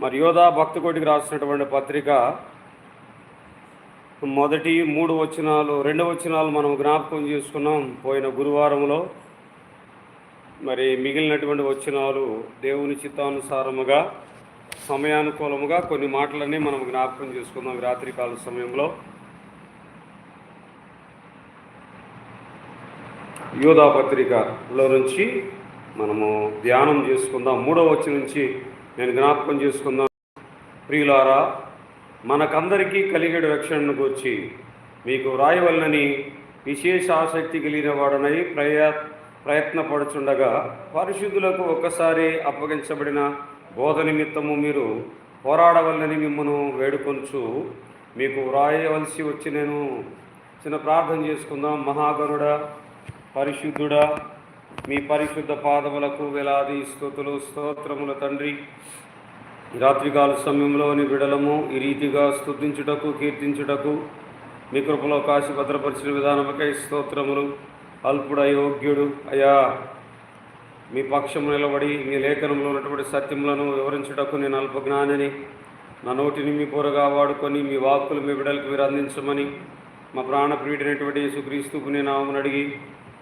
మరి యోధా భక్తకోటికి రాసినటువంటి పత్రిక మొదటి మూడు వచనాలు రెండు వచనాలు మనం జ్ఞాపకం చేసుకున్నాం పోయిన గురువారంలో. మరి మిగిలినటువంటి వచనాలు దేవుని చిత్తానుసారముగా సమయానుకూలముగా కొన్ని మాటలన్నీ మనం జ్ఞాపకం చేసుకుందాం రాత్రికాల సమయంలో. యోధా పత్రికలో నుంచి మనము ధ్యానం చేసుకుందాం. మూడో వచ్చి నుంచి నేను జ్ఞాపకం చేసుకుందాం. ప్రియులారా మనకందరికీ కలిగేడు రక్షణను గురించి మీకు వ్రాయవలనని విశేష ఆసక్తి కలిగిన వాడనై ప్రయ ప్రయత్నపడుచుండగా పరిశుద్ధులకు ఒక్కసారి అప్పగించబడిన బోధ నిమిత్తము మీరు పోరాడవలనని మిమ్మను వేడుకొంచు మీకు వ్రాయవలసి వచ్చి నేను చిన్న ప్రార్థన చేసుకుందాం. మహాగరుడ పరిశుద్ధుడా మీ పరిశుద్ధ పాదములకు వేలాది స్థుతులు స్తోత్రముల తండ్రి. రాత్రికాల సమయంలోని విడలము ఈ రీతిగా స్తుతించుటకు కీర్తించుటకు మీ కృపలో కాశీ భద్రపరిచిన విధానముకై స్తోత్రములు. అల్పుడు అయోగ్యుడు అయా మీ పక్షము నిలబడి మీ లేఖనంలో ఉన్నటువంటి సత్యములను వివరించుటకు నేను అల్పజ్ఞానిని. నా నోటిని మీ పొరగా వాడుకొని మీ వాక్కులు మీ బిడలకు మీరు అందించమని మా ప్రాణప్రియుడైనటువంటి సుక్రీస్తుకు నేను ఆమెను అడిగి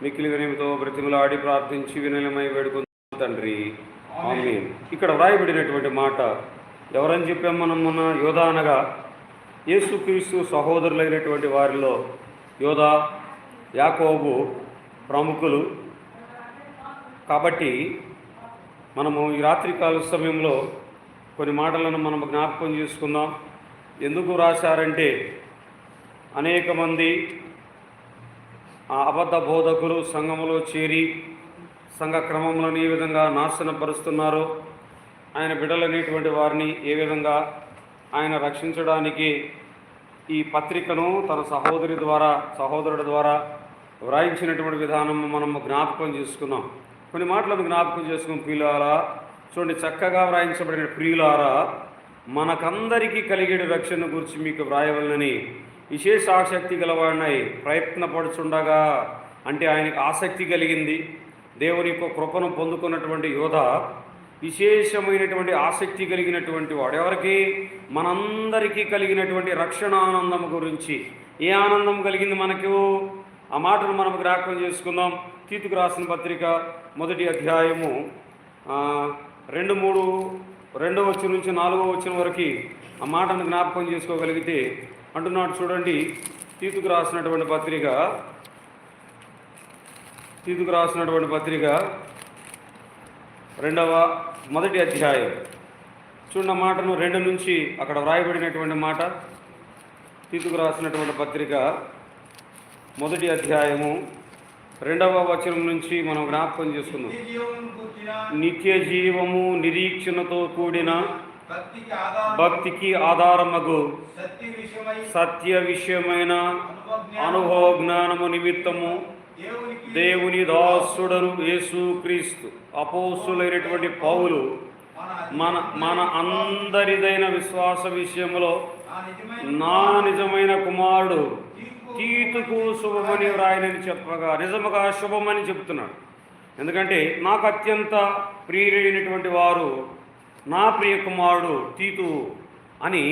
మిక్కిలి వినయముతో బ్రతిమలాడి ప్రార్థించి వినయమై వేడుకుందాం తండ్రి. ఇక్కడ వ్రాయబడినటువంటి మాట ఎవరని చెప్పాం మనం మన యోధా అనగా యేసుక్రీస్తు సహోదరులైనటువంటి వారిలో యోధా యాకోబు ప్రముఖులు. కాబట్టి మనము ఈ రాత్రికాల సమయంలో కొన్ని మాటలను మనం జ్ఞాపకం చేసుకుందాం. ఎందుకు రాశారంటే అనేక మంది అబద్ధ బోధకులు సంఘములో చేరి సంఘ క్రమములను ఏ విధంగా నాశనపరుస్తున్నారో ఆయన బిడ్డలనేటువంటి వారిని ఏ విధంగా ఆయన రక్షించడానికి ఈ పత్రికను తన సహోదరి ద్వారా సహోదరుడి ద్వారా వ్రాయించినటువంటి విధానం మనం జ్ఞాపకం చేసుకున్నాం. కొన్ని మాటలను జ్ఞాపకం చేసుకుని ప్రియులారా. చూడండి చక్కగా వ్రాయించబడిన ప్రియులారా మనకందరికీ కలిగే రక్షణ గురించి మీకు వ్రాయవలనని విశేష ఆసక్తి గలవాడినై ప్రయత్నపడుచుండగా అంటే ఆయనకు ఆసక్తి కలిగింది. దేవుని యొక్క కృపను పొందుకున్నటువంటి యోధ విశేషమైనటువంటి ఆసక్తి కలిగినటువంటి వాడు. ఎవరికి? మనందరికీ కలిగినటువంటి రక్షణ ఆనందం గురించి. ఏ ఆనందం కలిగింది మనకు? ఆ మాటను మనం జ్ఞాపకం చేసుకుందాం. తీతుకు రాసిన పత్రిక మొదటి అధ్యాయము రెండు మూడు రెండవ వచ్చిన నుంచి నాలుగవ వచ్చిన వరకు ఆ మాటను జ్ఞాపకం చేసుకోగలిగితే అంటున్నాడు చూడండి. తీతుకు రాసినటువంటి పత్రిక. తీతుకు రాసినటువంటి పత్రిక రెండవ మొదటి అధ్యాయం. చూడండి ఆ మాటను రెండు నుంచి అక్కడ వ్రాయబడినటువంటి మాట. తీతుకు రాసినటువంటి పత్రిక మొదటి అధ్యాయము రెండవ వచనం నుంచి మనం జ్ఞాపకం చేసుకుందాం. నిత్య జీవము నిరీక్షణతో కూడిన భక్తికి ఆధారం భక్తికి ఆధారమగు సత్య విషయమై సత్య విషయమైన అనుభవ జ్ఞానము నిమిత్తము దేవుని దాసుడను యేసుక్రీస్తు అపోసులైనటువంటి పౌలు మన మన అందరిదైన విశ్వాస విషయంలో నా నిజమైన కుమారుడు తీతుకు శుభమని వ్రాయనని చెప్పగా నిజముగా శుభమని చెప్తున్నాడు. ఎందుకంటే నాకు అత్యంత ప్రియులైనటువంటి వారు నా ప్రియ కుమారుడు తీతు అని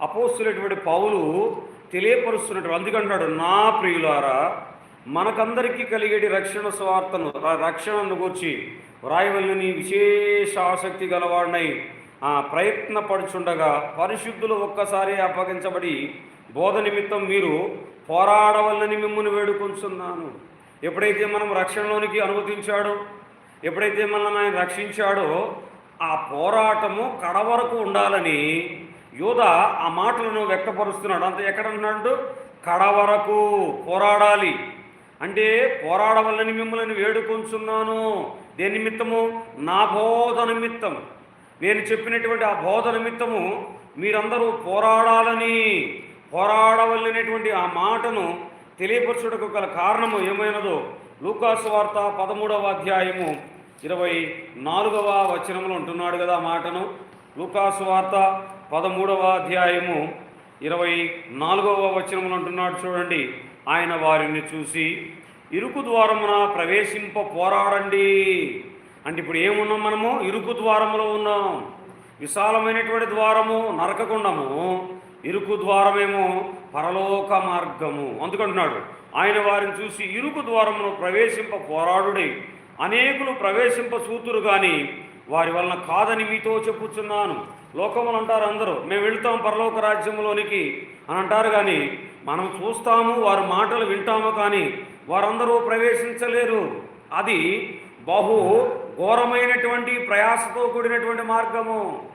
అపోస్తులైనటువంటి పౌలు తెలియపరుస్తున్నట్టు అందుకంటాడు నా ప్రియులారా మనకందరికీ కలిగేటి రక్షణ స్వార్థను రక్షణను గురించి వ్రాయవల్లని విశేష ఆసక్తి గలవాడినై ఆ ప్రయత్నపడుచుండగా పరిశుద్ధులు ఒక్కసారి అప్పగించబడి బోధ నిమిత్తం మీరు పోరాడవల్లని మిమ్మల్ని వేడుకొంచున్నాను. ఎప్పుడైతే మనం రక్షణలోనికి అనుమతించాడో ఎప్పుడైతే మనల్ని ఆయన రక్షించాడో ఆ పోరాటము కడ వరకు ఉండాలని యోధ ఆ మాటలను వ్యక్తపరుస్తున్నాడు. అంత ఎక్కడ ఉన్నాడు కడ వరకు పోరాడాలి. అంటే పోరాడవల్లని మిమ్మల్ని వేడుకొంచున్నాను. దేని నిమిత్తము? నా బోధ నిమిత్తం. నేను చెప్పినటువంటి ఆ బోధ నిమిత్తము మీరందరూ పోరాడాలని పోరాడవలనేటువంటి ఆ మాటను తెలియపరచుటకు గల కారణము ఏమైనదో లూకాసు వార్త పదమూడవ అధ్యాయము ఇరవై నాలుగవ వచనంలో ఉంటున్నాడు కదా మాటను. లూకాసు వార్త పదమూడవ అధ్యాయము ఇరవై నాలుగవ వచనంలో అంటున్నాడు చూడండి. ఆయన వారిని చూసి ఇరుకు ద్వారమున ప్రవేశింప పోరాడండి. అంటే ఇప్పుడు ఏమున్నాం మనము? ఇరుకు ద్వారంలో ఉన్నాం. విశాలమైనటువంటి ద్వారము నరకకుండము. ఇరుకు ద్వారమేమో పరలోక మార్గము. అందుకంటున్నాడు ఆయన వారిని చూసి ఇరుకు ద్వారమును ప్రవేశింప పోరాడుడి. అనేకులు ప్రవేశింప సూతురు కానీ వారి వలన కాదని మీతో చెప్పుచున్నాను. లోకములు అంటారు అందరూ మేము వెళ్తాం పరలోక రాజ్యంలోనికి అని అంటారు కానీ మనం చూస్తాము వారి మాటలు వింటాము కానీ వారందరూ ప్రవేశించలేరు. అది బహు ఘోరమైనటువంటి ప్రయాసతో కూడినటువంటి మార్గము.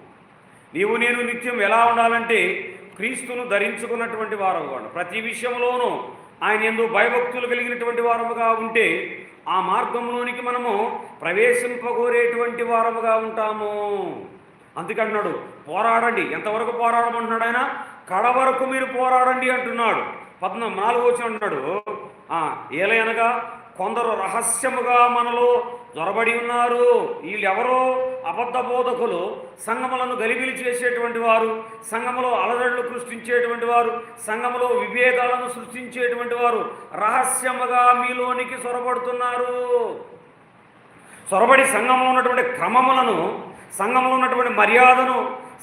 నీవు నేను నిత్యం ఎలా ఉండాలంటే క్రీస్తును ధరించుకున్నటువంటి వారు ప్రతి విషయంలోనూ ఆయన ఎందు భయభక్తులు కలిగినటువంటి వారముగా ఉంటే ఆ మార్గంలోనికి మనము ప్రవేశింపగోరేటువంటి వారముగా ఉంటాము. అందుకంటున్నాడు పోరాడండి. ఎంతవరకు పోరాడమంటున్నాడు ఆయన. కడ వరకు మీరు పోరాడండి అంటున్నాడు. పద్నాలుగు నాలుగు వచ్చి అంటున్నాడు ఏలయనగా కొందరు రహస్యముగా మనలో జొరబడి ఉన్నారు. వీళ్ళెవరో అబద్ధ బోధకులు సంగములను గలిబిలి చేసేటువంటి వారు సంఘములో అలజడులు సృష్టించేటువంటి వారు సంఘములో విభేదాలను సృష్టించేటువంటి వారు రహస్యముగా మీలోనికి సొరబడుతున్నారు. సొరబడి సంఘంలో ఉన్నటువంటి క్రమములను సంఘంలో ఉన్నటువంటి మర్యాదను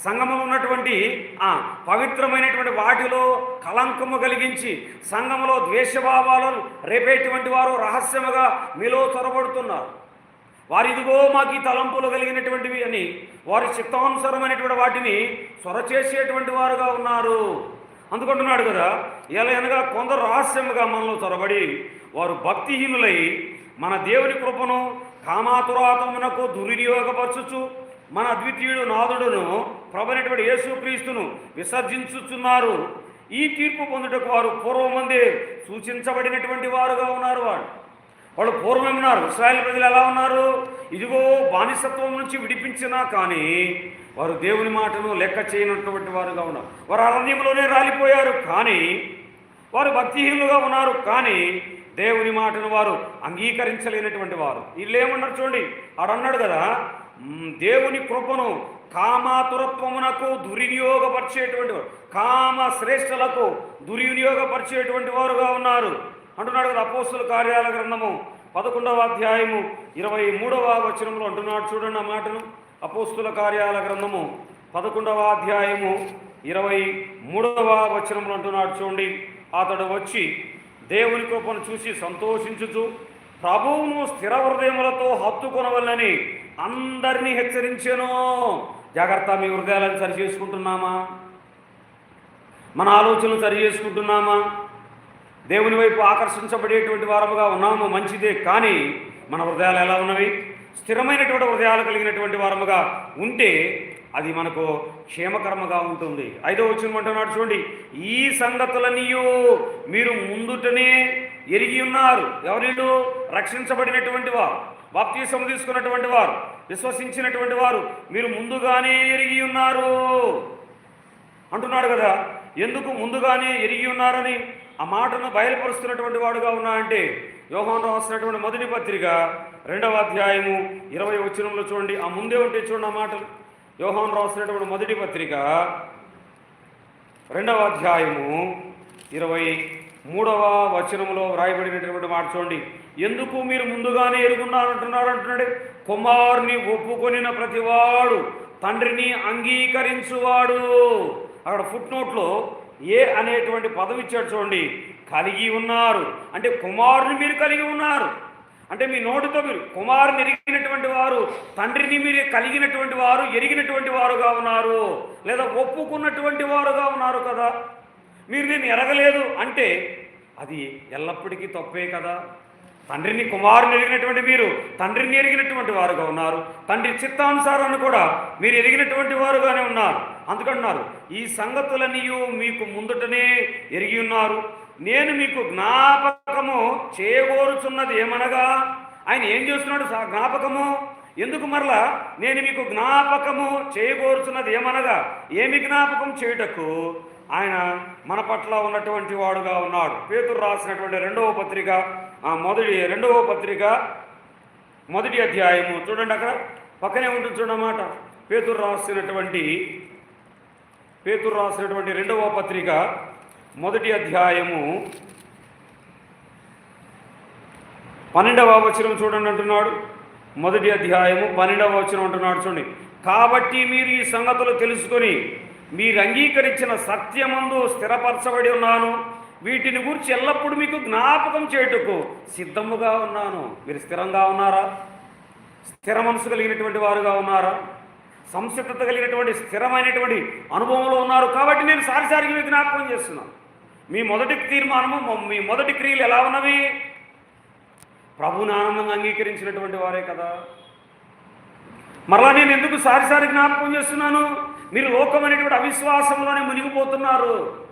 సంగమంలో ఉన్నటువంటి ఆ, పవిత్రమైనటువంటి వాటిలో కలంకము కలిగించి సంఘంలో ద్వేషభావాలను రేపేటువంటి వారు రహస్యముగా మీలో చొరబడుతున్నారు. వారు ఇదిగో మాకు ఈ తలంపులు కలిగినటువంటివి అని వారి చిత్తానుసరమైనటువంటి వాటిని సొర చేసేటువంటి వారుగా ఉన్నారు. అందుకుంటున్నాడు కదా ఇలా అనగా కొందరు రహస్యముగా మనలో చొరబడి వారు భక్తిహీనులై మన దేవుని కృపను కామాతురాతమునకు దుర్వినియోగపరచుచు మన అద్వితీయుడు నాదుడును ప్రభనటువంటి యేసుక్రీస్తును విసర్జించుచున్నారు. ఈ తీర్పు పొందుటకు వారు పూర్వమందే సూచించబడినటువంటి వారుగా ఉన్నారు వాడు వాళ్ళు పూర్వం ఉన్నారు. ఇస్రాయల్ ప్రజలు ఎలా ఉన్నారు? ఇదిగో బానిసత్వం నుంచి విడిపించినా కానీ వారు దేవుని మాటను లెక్క చేయనటువంటి వారుగా ఉన్నారు. వారు అరణ్యంలోనే రాలిపోయారు కానీ వారు భక్తిహీనులుగా ఉన్నారు కానీ దేవుని మాటను వారు అంగీకరించలేనటువంటి వారు. వీళ్ళు ఏమన్నారు చూడండి? ఆడన్నాడు కదా దేవుని కృపను కామాతురత్వమునకు దుర్వినియోగపరిచేటువంటి కామ శ్రేష్ఠలకు దుర్వినియోగపరిచేటువంటి వారుగా ఉన్నారు. అంటున్నాడు కదా అపోస్తుల కార్యాల గ్రంథము పదకొండవ అధ్యాయము ఇరవై మూడవ వచనంలో అంటున్నాడు చూడండి ఆ మాటను. అపోస్తుల కార్యాల గ్రంథము పదకొండవ అధ్యాయము ఇరవై మూడవ వచనంలో అంటున్నాడు చూడండి. అతడు వచ్చి దేవుని కృపను చూసి సంతోషించుచు ప్రభువును స్థిర హృదయములతో హత్తుకొనవల్లని అందరినీ హెచ్చరించాను. జాగ్రత్త మీ హృదయాలను సరి చేసుకుంటున్నామా? మన ఆలోచనలు సరి చేసుకుంటున్నామా? దేవుని వైపు ఆకర్షించబడేటువంటి వారముగా ఉన్నాము మంచిదే. కానీ మన హృదయాలు ఎలా ఉన్నవి? స్థిరమైనటువంటి హృదయాలు కలిగినటువంటి వారముగా ఉంటే అది మనకు క్షేమకరముగా ఉంటుంది. ఐదో వచ్చిన అంటున్నాడు చూడండి ఈ సంగతులన్నీయు మీరు ముందుటనే ఎరిగి ఉన్నారు. ఎవరిలో రక్షించబడినటువంటి వారు. బాప్తీసం తీసుకున్నటువంటి వారు. విశ్వసించినటువంటి వారు. మీరు ముందుగానే ఎరిగి ఉన్నారు. అంటున్నాడు కదా ఎందుకు ముందుగానే ఎరిగి ఉన్నారని? ఆ మాటను బయలుపరుస్తున్నటువంటి వాడుగా ఉన్నా అంటే యోహాన్ రాసినటువంటి మొదటి పత్రిక రెండవ అధ్యాయము ఇరవై వచనంలో చూడండి. ఆ ముందే ఉంటే చూడండి ఆ మాటలు. యోహాన్ రాసినటువంటి మొదటి పత్రిక రెండవ అధ్యాయము ఇరవై మూడవ వచనంలో వ్రాయబడినటువంటి మాట చూడండి. ఎందుకు మీరు ముందుగానే ఎరుగున్నారంటున్నారు అంటున్నాడు. కుమారుని ఒప్పుకొనిన ప్రతివాడు తండ్రిని అంగీకరించువాడు. అక్కడ ఫుట్ నోట్లో ఏ అనేటువంటి పదవి ఇచ్చాడు చూడండి. కలిగి ఉన్నారు. అంటే కుమారుని మీరు కలిగి ఉన్నారు. అంటే మీ నోటితో మీరు కుమారుని ఎరిగినటువంటి వారు తండ్రిని మీరు కలిగినటువంటి వారు ఎరిగినటువంటి వారుగా ఉన్నారు. లేదా ఒప్పుకున్నటువంటి వారుగా ఉన్నారు కదా. మీరు నేను ఎరగలేదు అంటే అది ఎల్లప్పటికీ తప్పే కదా. తండ్రిని కుమారుని ఎరిగినటువంటి మీరు తండ్రిని ఎరిగినటువంటి వారుగా ఉన్నారు. తండ్రి చిత్తానుసారాన్ని కూడా మీరు ఎరిగినటువంటి వారుగానే ఉన్నారు. అందుకంటున్నారు ఈ సంగతులన్నీ మీకు ముందుటనే ఎరిగి ఉన్నారు. నేను మీకు జ్ఞాపకము చేయగోరుచున్నది ఏమనగా ఆయన ఏం చేస్తున్నాడు జ్ఞాపకము? ఎందుకు మరలా? నేను మీకు జ్ఞాపకము చేయగోరుచున్నది ఏమనగా ఏమి జ్ఞాపకం చేయుటకు? ఆయన మన పట్ల ఉన్నటువంటి వాడుగా ఉన్నాడు. పేతురు రాసినటువంటి రెండవ పత్రిక మొదటి రెండవ పత్రిక మొదటి అధ్యాయము. చూడండి అక్కడ పక్కనే ఉంటుంది చూడమాట. పేతురు రాసినటువంటి పేతురు రాసినటువంటి రెండవ పత్రిక మొదటి అధ్యాయము. పన్నెండవ వచనం చూడండి అంటున్నాడు. మొదటి అధ్యాయము పన్నెండవ వచనం అంటున్నాడు చూడండి. కాబట్టి మీరు ఈ సంగతులు తెలుసుకొని మీరు అంగీకరించిన సత్యమందు స్థిరపరచబడి ఉన్నాను. వీటిని గురించి ఎల్లప్పుడూ మీకు జ్ఞాపకం చేయుటకు సిద్ధముగా ఉన్నాను. మీరు స్థిరంగా ఉన్నారా? స్థిర మనసు కలిగినటువంటి వారుగా ఉన్నారా? సంసిద్ధత కలిగినటువంటి స్థిరమైనటువంటి అనుభవంలో ఉన్నారు. కాబట్టి నేను సారిసారికి మీకు జ్ఞాపకం చేస్తున్నాను. మీ మొదటి తీర్మానము మీ మొదటి క్రియలు ఎలా ఉన్నవి? ప్రభుని ఆనందంగా అంగీకరించినటువంటి వారే కదా. మరలా నేను ఎందుకు సారిసారి జ్ఞాపకం చేస్తున్నాను? మీరు లోకం అనేటువంటి అవిశ్వాసంలోనే మునిగిపోతున్నారు.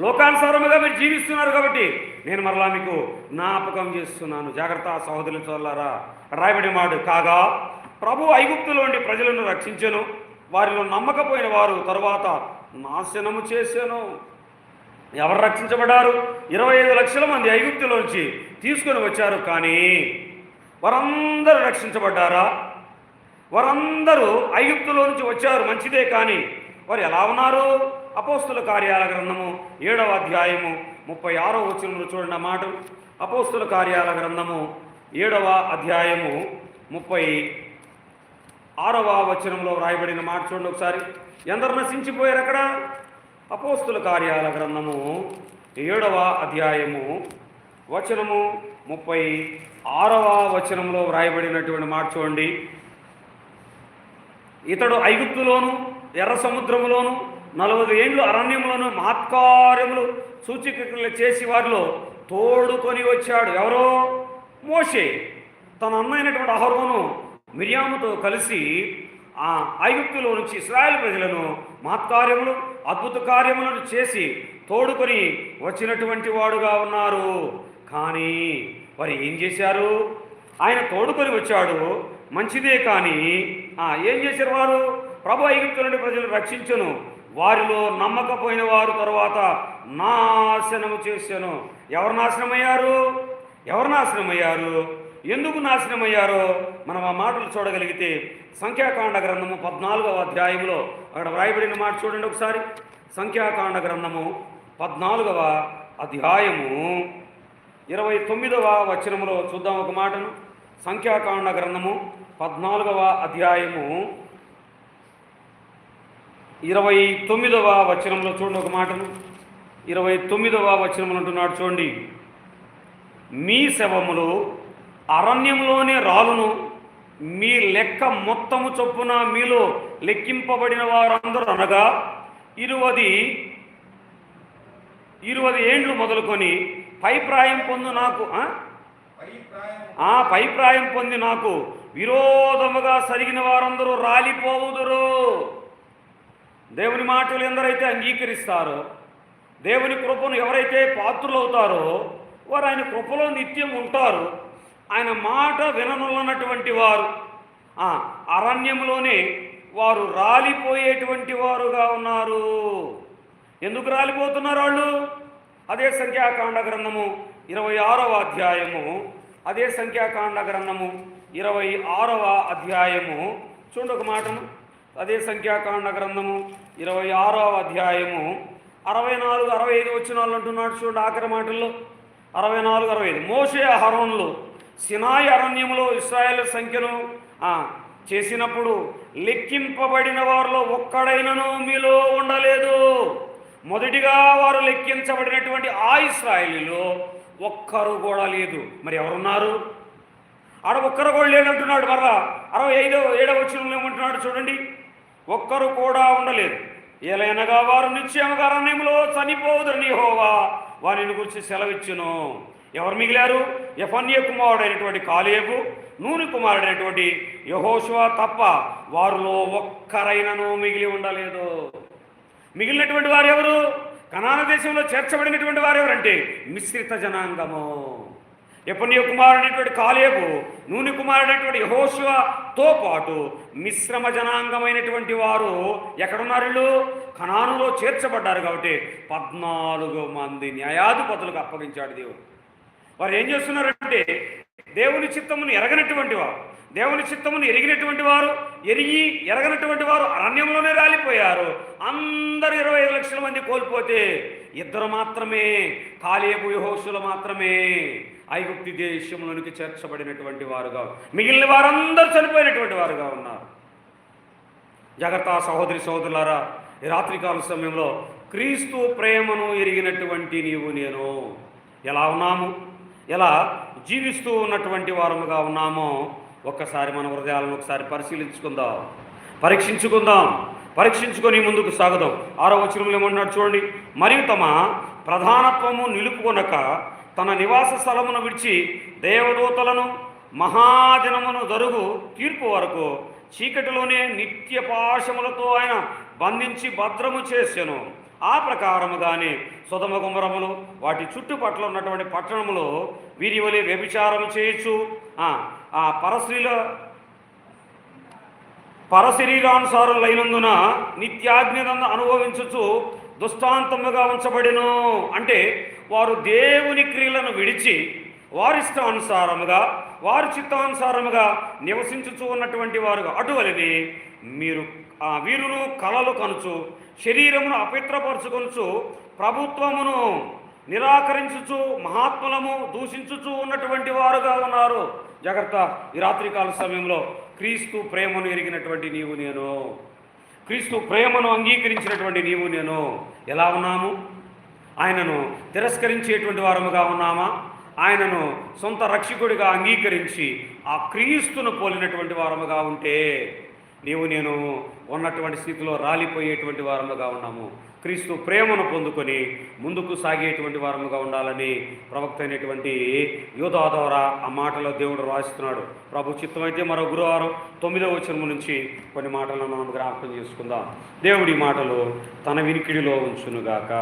లోకానుసారముగా మీరు జీవిస్తున్నారు కాబట్టి నేను మరలా మీకు జ్ఞాపకం చేస్తున్నాను. జాగ్రత్త సహోదరులు చల్లారా రాయబడి మాడు కాగా ప్రభు ఐగుప్తులోని ప్రజలను రక్షించను. వారిలో నమ్మకపోయిన వారు తరువాత నాశనము చేశాను ఎవరు రక్షించబడ్డారు? ఇరవై ఐదు లక్షల మంది ఐగుప్తులోంచి తీసుకొని వచ్చారు. కానీ వారందరూ రక్షించబడ్డారా? వారందరూ ఐగుప్తులో నుంచి వచ్చారు. మంచిదే కానీ వారు ఎలా ఉన్నారు? అపోస్తుల కార్యాల గ్రంథము ఏడవ అధ్యాయము ముప్పై ఆరో వచనంలో చూడండి మాట. అపోస్తుల కార్యాల గ్రంథము ఏడవ అధ్యాయము ముప్పై ఆరవ వచనంలో వ్రాయబడిన మాట చూడండి ఒకసారి. ఎందరు నశించిపోయారు అక్కడ? అపోస్తుల కార్యాల గ్రంథము ఏడవ అధ్యాయము వచనము ముప్పై ఆరవ వచనంలో వ్రాయబడినటువంటి మాట చూడండి. ఇతడు ఐగుప్తులోను ఎర్ర సముద్రములోను నలభై ఏండ్లు అరణ్యంలోను మహత్కార్యములు సూచికలు చేసి వారిలో తోడుకొని వచ్చాడు. ఎవరో? మోషే. తన అన్నైనటువంటి అహరోను మిర్యాముతో కలిసి ఆ ఐగుప్తులో నుంచి ఇస్రాయల్ ప్రజలను మహత్కార్యములు అద్భుత కార్యములను చేసి తోడుకొని వచ్చినటువంటి వాడుగా ఉన్నారు. కానీ వారు ఏం చేశారు? ఆయన తోడుకొని వచ్చాడు. మంచిదే కానీ ఏం చేశారు వారు? ప్రభు ఐగుప్తు నుండి ప్రజలు రక్షించను. వారిలో నమ్మకపోయిన వారు తరువాత నాశనము చేశాను. ఎవరు నాశనమయ్యారు? ఎవరు నాశనమయ్యారు? ఎందుకు నాశనమయ్యారో మనం ఆ మాటలు చూడగలిగితే సంఖ్యాకాండ గ్రంథము పద్నాలుగవ అధ్యాయంలో అక్కడ వ్రాయబడిన మాట చూడండి ఒకసారి. సంఖ్యాకాండ గ్రంథము పద్నాలుగవ అధ్యాయము ఇరవై తొమ్మిదవ వచనములో చూద్దాం ఒక మాటను. సంఖ్యాకాండ గ్రంథము పద్నాలుగవ అధ్యాయము ఇరవై తొమ్మిదవ వచనంలో చూడండి ఒక మాటను. ఇరవై తొమ్మిదవ వచనములు అంటున్నాడు చూడండి. మీ శవములు అరణ్యంలోనే రాలును. మీ లెక్క మొత్తము చొప్పున మీలో లెక్కింపబడిన వారందరూ అనగా ఇరువది ఇరువది ఏండ్లు మొదలుకొని పైప్రాయం పొందు నాకు పైప్రాయం పొంది నాకు విరోధముగా సరిగిన వారందరూ రాలిపోవుదురు. దేవుని మాటలు ఎందరైతే అంగీకరిస్తారో దేవుని కృపను ఎవరైతే పాత్రులవుతారో వారు ఆయన కృపలో నిత్యం ఉంటారు. ఆయన మాట విననున్నటువంటి వారు అరణ్యంలోనే వారు రాలిపోయేటువంటి వారుగా ఉన్నారు. ఎందుకు రాలిపోతున్నారు వాళ్ళు? అదే సంఖ్యాకాండ గ్రంథము ఇరవై ఆరవ అధ్యాయము అదే సంఖ్యాకాండ గ్రంథము ఇరవై ఆరవ అధ్యాయము. చూడొక ఒక మాటను. అదే సంఖ్యాకాండ గ్రంథము. ఇరవై ఆరవ అధ్యాయము. అరవై నాలుగు అరవై ఐదు వచ్చిన వాళ్ళు అంటున్నాడు చూడండి ఆఖరి మాటల్లో. అరవై నాలుగు అరవై ఐదు మోషే అహరోన్లు సినాయి అరణ్యంలో ఇస్రాయేల్ సంఖ్యను చేసినప్పుడు లెక్కింపబడిన వారిలో ఒక్కడైనను మీలో ఉండలేదు. మొదటిగా వారు లెక్కించబడినటువంటి ఆ ఇస్రాయేలీలో ఒక్కరు కూడా లేదు. మరి ఎవరున్నారు? ఆడ ఒక్కరు కూడా లేదంటున్నాడు మరలా. అరవై ఐదో ఏడవ వచ్చిన ఏమంటున్నాడు చూడండి. ఒక్కరు కూడా ఉండలేదు. ఎలైనగా వారు నిశ్చయముగా చనిపోదురు చనిపోదురని హోవా వారిని గురించి సెలవిచ్చును. ఎవరు మిగిలారు? ఎఫన్య కుమారుడైనటువంటి కాలేబు నూనె కుమారుడైనటువంటి యహోశువ తప్ప వారిలో ఒక్కరైనను మిగిలి ఉండలేదు. మిగిలినటువంటి వారు ఎవరు? కనాన దేశంలో చేర్చబడినటువంటి వారు ఎవరంటే మిశ్రిత జనాంగము. ఎప్పటి కుమారుడైనటువంటి కాలేబు నూనె కుమారుడైనటువంటి యహోశివతో పాటు మిశ్రమ జనాంగమైనటువంటి వారు ఎక్కడున్నారు వీళ్ళు కనానులో చేర్చబడ్డారు కాబట్టి పద్నాలుగు మంది న్యాయాధిపతులకు అప్పగించాడు దేవుడు. వారు ఏం చేస్తున్నారంటే దేవుని చిత్తమును ఎరగనటువంటి వారు దేవుని చిత్తమును ఎరిగినటువంటి వారు ఎరిగి ఎరగనటువంటి వారు అరణ్యంలోనే రాలిపోయారు. అందరు ఇరవై ఐదు లక్షల మంది కోల్పోతే ఇద్దరు మాత్రమే కాలేబు యహోషులు మాత్రమే ఐగుప్తి దేశంలోనికి చేర్చబడినటువంటి వారుగా మిగిలిన వారందరూ చనిపోయినటువంటి వారుగా ఉన్నారు. జాగ్రత్త సహోదరి సహోదరులారా ఈ రాత్రికాల సమయంలో క్రీస్తు ప్రేమను ఎరిగినటువంటి నీవు నేను. ఎలా ఉన్నాము? ఎలా జీవిస్తూ ఉన్నటువంటి వారముగా ఉన్నామో ఒక్కసారి మన హృదయాలను ఒకసారి పరిశీలించుకుందాం పరీక్షించుకుందాం. పరీక్షించుకొని ముందుకు సాగుదాం. ఆరో వచనంలో ఏమన్నాడు చూడండి. మరియు తమ ప్రధానత్వము నిలుపుకొనక తన నివాస స్థలమును విడిచి దేవదూతలను మహాజనమును జరుగు తీర్పు వరకు చీకటిలోనే నిత్య పాశములతో ఆయన బంధించి భద్రము చేసెను. ఆ ప్రకారముగానే సుధమ గుమ్మరములు వాటి చుట్టుపట్ల ఉన్నటువంటి పట్టణములు వీరి వలె వ్యభిచారం చేయొచ్చు ఆ, ఆ పరశ్రీల పరశరీరానుసారులైనందున నిత్యాగ్నిదంద అనుభవించుచు దుష్టాంతముగా ఉంచబడిను. అంటే వారు దేవుని క్రియలను విడిచి వారిష్టానుసారముగా వారి చిత్తానుసారముగా నివసించుచు ఉన్నటువంటి వారుగా అటువలిది మీరు ఆ వీరును కలలు కనుచు శరీరమును అపిత్రపరచుకొనుచు ప్రభుత్వమును నిరాకరించుచు మహాత్ములము దూషించుచు ఉన్నటువంటి వారుగా ఉన్నారు. జాగ్రత్త ఈ రాత్రికాల సమయంలో క్రీస్తు ప్రేమను ఎరిగినటువంటి నీవు నేను. క్రీస్తు ప్రేమను అంగీకరించినటువంటి నీవు నేను. ఎలా ఉన్నాము? ఆయనను తిరస్కరించేటువంటి వారముగా ఉన్నామా? ఆయనను సొంత రక్షకుడిగా అంగీకరించి ఆ క్రీస్తును పోలినటువంటి వారముగా ఉంటే నీవు నేను ఉన్నటువంటి స్థితిలో రాలిపోయేటువంటి వారముగా ఉన్నాము. క్రీస్తు ప్రేమను పొందుకొని ముందుకు సాగేటువంటి వారముగా ఉండాలని ప్రవక్త అయినటువంటి యోధా ద్వారా ఆ మాటలో దేవుడు రాస్తున్నాడు ప్రభు చిత్తమైతే మరో గురువారం తొమ్మిదవ వచనము నుంచి కొన్ని మాటలను మనం జ్ఞాపకం చేసుకుందాం. దేవుడి మాటలు తన వినికిడిలో ఉంచునుగాక.